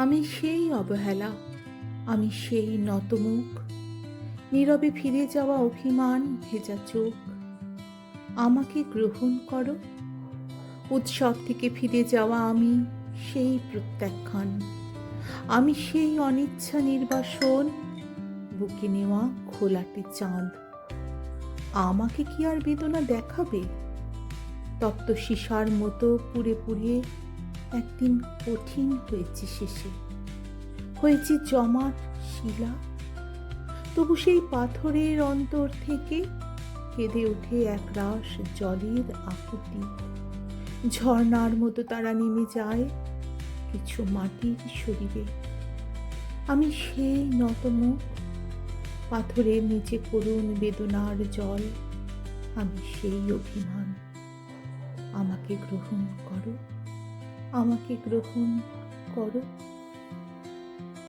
আমি সেই অবহেলা, আমি সেই নতমুখ। নীরবে ফিরে যাওয়া অভিমান ভেজা চোখ। আমাকে গ্রহণ করো। উৎসব থেকে ফিরে যাওয়া আমি সেই প্রত্যাখ্যান। আমি সেই অনিচ্ছা নির্বাসন, বুকে নেওয়া খোলাটে চাঁদ। আমাকে কি আর বেদনা দেখাবে? তপ্ত সীসার মতো পুড়ে পুড়ে একদিন কঠিন হয়েছে শেষে। হয়েছে জমাট শিলা। তবু সেই পাথরের অন্তর থেকে কেঁদে ওঠে একরাশ জলের আকুতি ঝর্ণার মতো তারা নেমে যায় কিছু মাটির শরীরে। আমি সেই নতমুখ পাথরের নিচে করুণ বেদনার জল। আমি সেই অভিমান। আমাকে গ্রহণ করো। আমাকে গ্রহণ করো।